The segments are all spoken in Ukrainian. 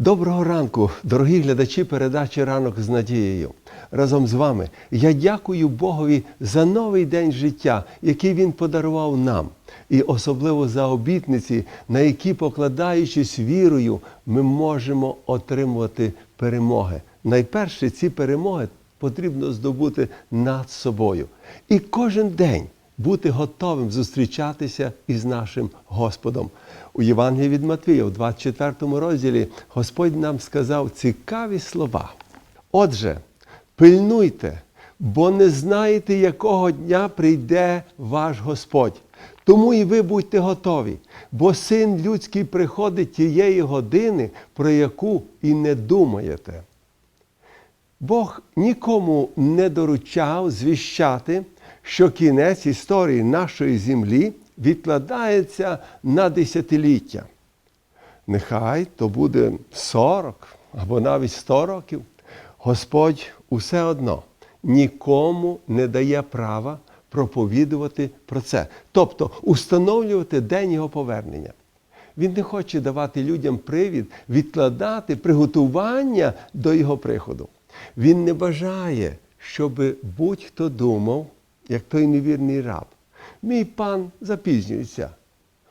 Доброго ранку, дорогі глядачі передачі Ранок з надією. Разом з вами я дякую Богові за новий день життя, який Він подарував нам, і особливо за обітниці, на які, покладаючись вірою, ми можемо отримувати перемоги. Найперше ці перемоги потрібно здобути над собою. І кожен день бути готовим зустрічатися із нашим Господом. У Євангелії від Матвія, у 24 розділі, Господь нам сказав цікаві слова. Отже, пильнуйте, бо не знаєте, якого дня прийде ваш Господь. Тому і ви будьте готові, бо син людський приходить тієї години, про яку і не думаєте. Бог нікому не доручав звіщати, що кінець історії нашої землі відкладається на десятиліття. Нехай то буде 40 або навіть 100 років. Господь усе одно нікому не дає права проповідувати про це, тобто установлювати день його повернення. Він не хоче давати людям привід відкладати приготування до його приходу. Він не бажає, щоб будь-хто думав, як той невірний раб. Мій пан запізнюється,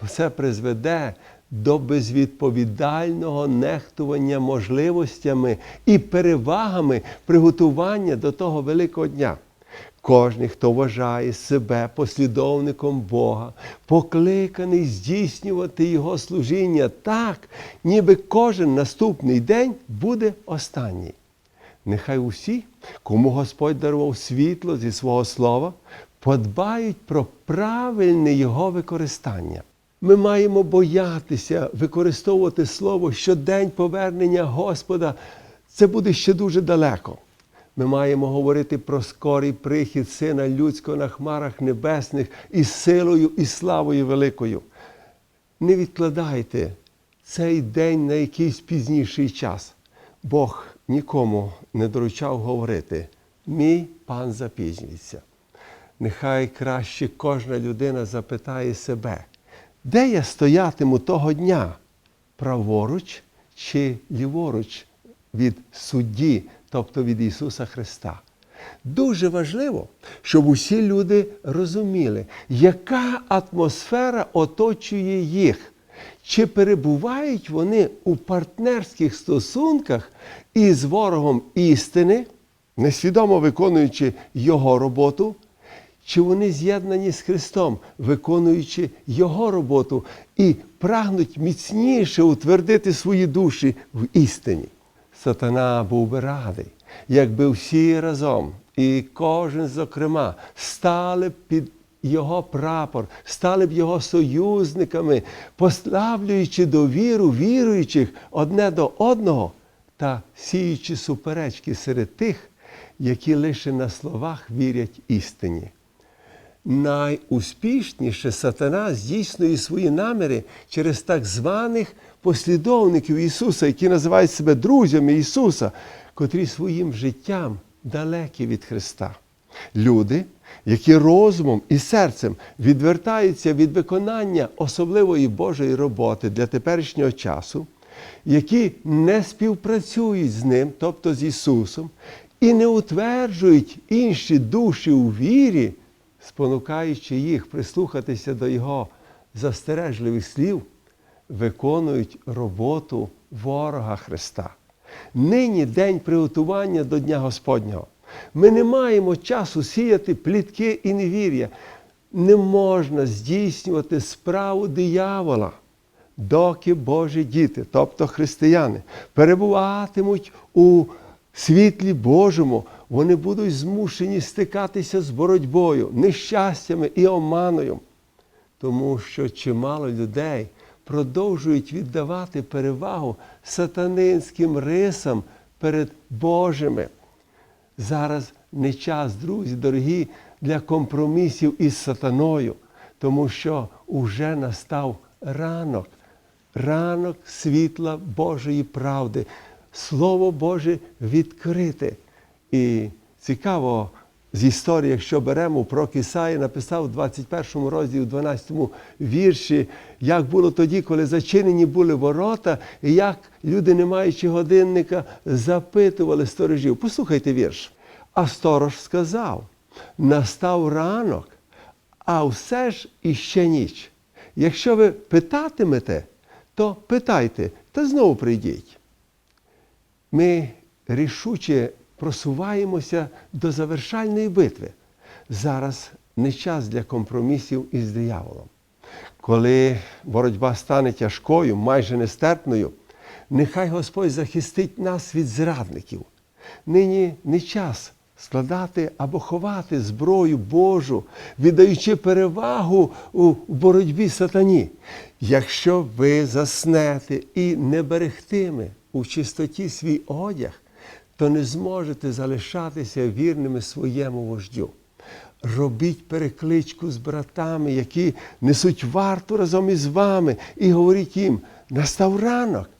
бо це призведе до безвідповідального нехтування можливостями і перевагами приготування до того великого дня. Кожний, хто вважає себе послідовником Бога, покликаний здійснювати Його служіння так, ніби кожен наступний день буде останній. Нехай усі, кому Господь дарував світло зі свого слова, подбають про правильне його використання. Ми маємо боятися використовувати слово, що день повернення Господа це буде ще дуже далеко. Ми маємо говорити про скорий прихід Сина Людського на хмарах небесних із силою і славою великою. Не відкладайте цей день на якийсь пізніший час. Бог нікому не доручав говорити, мій пан запізнюється. Нехай краще кожна людина запитає себе, де я стоятиму того дня, праворуч чи ліворуч від судді, тобто від Ісуса Христа. Дуже важливо, щоб усі люди розуміли, яка атмосфера оточує їх. Чи перебувають вони у партнерських стосунках із ворогом істини, несвідомо виконуючи Його роботу, чи вони з'єднані з Христом, виконуючи Його роботу і прагнуть міцніше утвердити свої душі в істині? Сатана був би радий, якби всі разом, і кожен, зокрема, стали під його прапор, стали б його союзниками, послаблюючи довіру віруючих одне до одного та сіючи суперечки серед тих, які лише на словах вірять істині. Найуспішніше сатана здійснює свої наміри через так званих послідовників Ісуса, які називають себе друзями Ісуса, котрі своїм життям далекі від Христа. Люди, які розумом і серцем відвертаються від виконання особливої Божої роботи для теперішнього часу, які не співпрацюють з Ним, тобто з Ісусом, і не утверджують інші душі у вірі, спонукаючи їх прислухатися до Його застережливих слів, виконують роботу ворога Христа. Нині день приготування до Дня Господнього. Ми не маємо часу сіяти плітки і невір'я. Не можна здійснювати справу диявола, доки Божі діти, тобто християни, перебуватимуть у світлі Божому, вони будуть змушені стикатися з боротьбою, нещастями і оманою. Тому що чимало людей продовжують віддавати перевагу сатанинським рисам перед Божими. Зараз не час, друзі, дорогі, для компромісів із сатаною, тому що уже настав ранок, ранок світла Божої правди. Слово Боже відкрите. І цікаво, з історії, якщо беремо, пророк Ісаї написав у 21 розділі, у 12 вірші, як було тоді, коли зачинені були ворота, і як люди, не маючи годинника, запитували сторожів. Послухайте вірш. А сторож сказав: настав ранок, а все ж іще ніч. Якщо ви питатимете, то питайте, та знову прийдіть. Ми рішуче просуваємося до завершальної битви. Зараз не час для компромісів із дияволом. Коли боротьба стане тяжкою, майже нестерпною, нехай Господь захистить нас від зрадників. Нині не час складати або ховати зброю Божу, віддаючи перевагу у боротьбі сатані. Якщо ви заснете і не берегтиме у чистоті свій одяг, то не зможете залишатися вірними своєму вождю. Робіть перекличку з братами, які несуть варту разом із вами, і говоріть їм: настав ранок,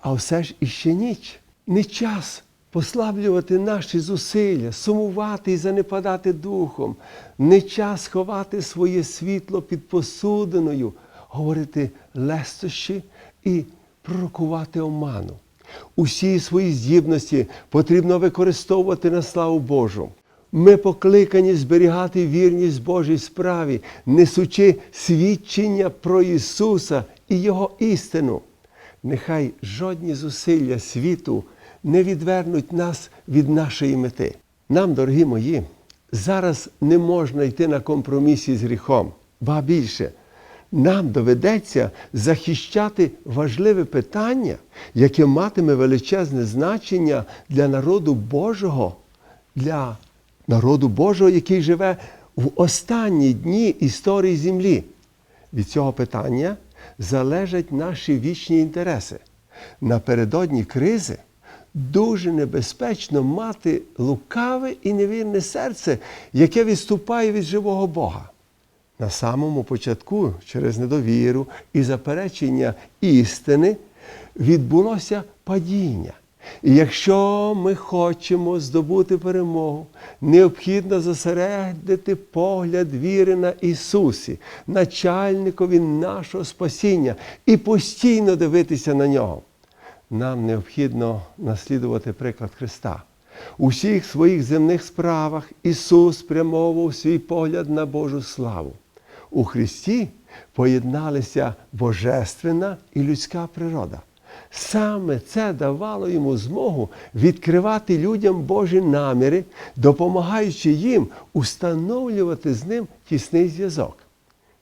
а все ж іще ніч. Не час послаблювати наші зусилля, сумувати і занепадати духом, не час ховати своє світло під посудиною, говорити лестощі і пророкувати оману. Усі свої здібності потрібно використовувати на славу Божу. Ми покликані зберігати вірність Божій справі, несучи свідчення про Ісуса і Його істину. Нехай жодні зусилля світу не відвернуть нас від нашої мети. Нам, дорогі мої, зараз не можна йти на компромісі з гріхом, ба більше. Нам доведеться захищати важливе питання, яке матиме величезне значення для народу Божого, для народу Божого, який живе в останні дні історії землі. Від цього питання залежать наші вічні інтереси. Напередодні кризи дуже небезпечно мати лукаве і невірне серце, яке відступає від живого Бога. На самому початку, через недовіру і заперечення істини, відбулося падіння. І якщо ми хочемо здобути перемогу, необхідно зосередити погляд віри на Ісусі, начальникові нашого спасіння, і постійно дивитися на нього. Нам необхідно наслідувати приклад Христа. У всіх своїх земних справах Ісус спрямовував свій погляд на Божу славу. У Христі поєдналися божественна і людська природа. Саме це давало йому змогу відкривати людям Божі наміри, допомагаючи їм установлювати з ним тісний зв'язок.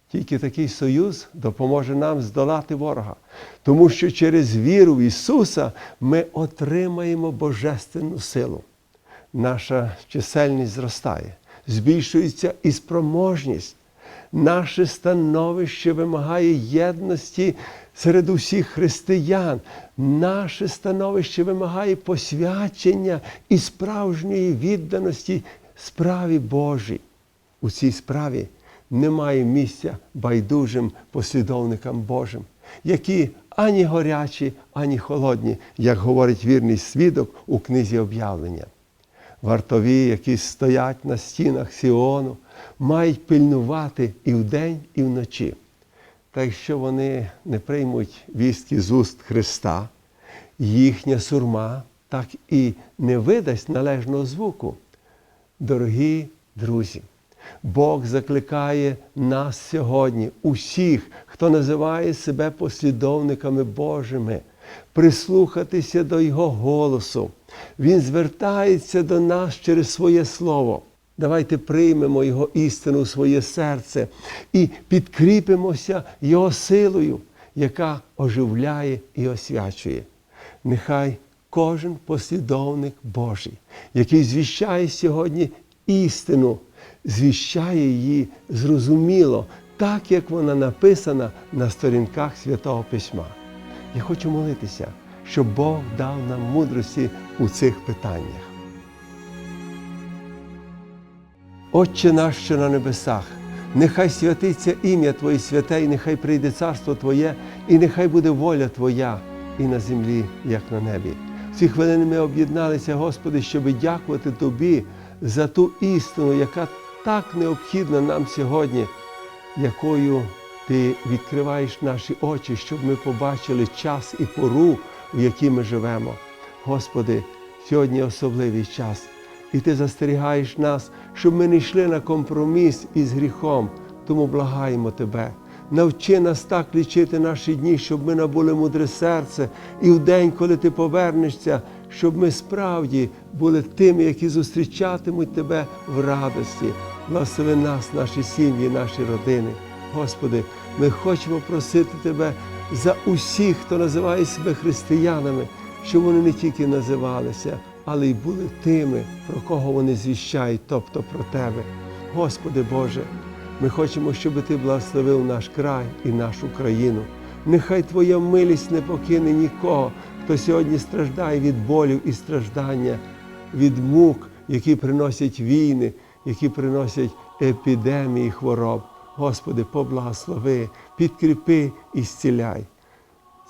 Тільки такий союз допоможе нам здолати ворога, тому що через віру в Ісуса ми отримаємо божественну силу. Наша чисельність зростає, збільшується і спроможність. Наше становище вимагає єдності серед усіх християн. Наше становище вимагає посвячення і справжньої відданості справі Божій. У цій справі немає місця байдужим послідовникам Божим, які ані горячі, ані холодні, як говорить вірний свідок у книзі об'явлення. Вартові, які стоять на стінах Сіону, мають пильнувати і вдень, і вночі. Та якщо вони не приймуть вістки з уст Христа, їхня сурма так і не видасть належного звуку. Дорогі друзі, Бог закликає нас сьогодні, усіх, хто називає себе послідовниками Божими, прислухатися до Його голосу. Він звертається до нас через своє Слово. Давайте приймемо Його істину у своє серце і підкріпимося Його силою, яка оживляє і освячує. Нехай кожен послідовник Божий, який звіщає сьогодні істину, звіщає її зрозуміло, так як вона написана на сторінках Святого Письма. Я хочу молитися, щоб Бог дав нам мудрості у цих питаннях. Отче наш, що на небесах, нехай святиться ім'я Твоє святе, і нехай прийде царство Твоє, і нехай буде воля Твоя і на землі, як на небі. В ці хвилини ми об'єдналися, Господи, щоб дякувати Тобі за ту істину, яка так необхідна нам сьогодні, якою ти відкриваєш наші очі, щоб ми побачили час і пору, в якій ми живемо. Господи, сьогодні особливий час, і Ти застерігаєш нас, щоб ми не йшли на компроміс із гріхом, тому благаємо Тебе. Навчи нас так лічити наші дні, щоб ми набули мудре серце, і в день, коли ти повернешся, щоб ми справді були тими, які зустрічатимуть Тебе в радості. Благослови нас, наші сім'ї, наші родини. Господи, ми хочемо просити Тебе за усіх, хто називає себе християнами, щоб вони не тільки називалися, але й були тими, про кого вони звіщають, тобто про Тебе. Господи Боже, ми хочемо, щоб Ти благословив наш край і нашу країну. Нехай Твоя милість не покине нікого, хто сьогодні страждає від болів і страждання, від мук, які приносять війни, які приносять епідемії хвороб. Господи, поблагослови, підкріпи і зціляй.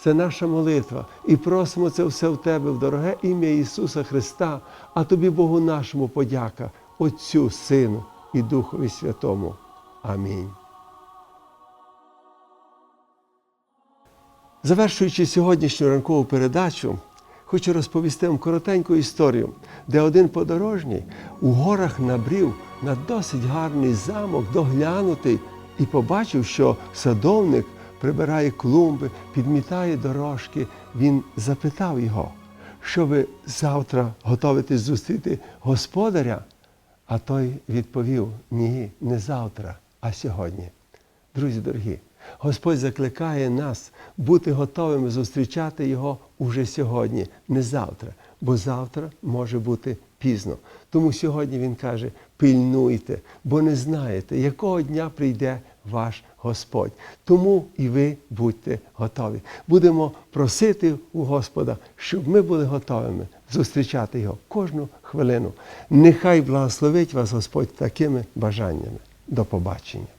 Це наша молитва. І просимо це все в Тебе, в дороге ім'я Ісуса Христа, а Тобі, Богу нашому, подяка, Отцю, Сину і Духові Святому. Амінь. Завершуючи сьогоднішню ранкову передачу, хочу розповісти вам коротеньку історію, де один подорожній у горах набрів на досить гарний замок, доглянутий, і побачив, що садовник прибирає клумби, підмітає дорожки. Він запитав його, що ви завтра готовитесь зустріти господаря? А той відповів: ні, не завтра, а сьогодні. Друзі дорогі, Господь закликає нас бути готовими зустрічати Його уже сьогодні, не завтра, бо завтра може бути пізно. Тому сьогодні Він каже: пильнуйте, бо не знаєте, якого дня прийде ваш Господь. Тому і ви будьте готові. Будемо просити у Господа, щоб ми були готовими зустрічати Його кожну хвилину. Нехай благословить вас Господь такими бажаннями. До побачення.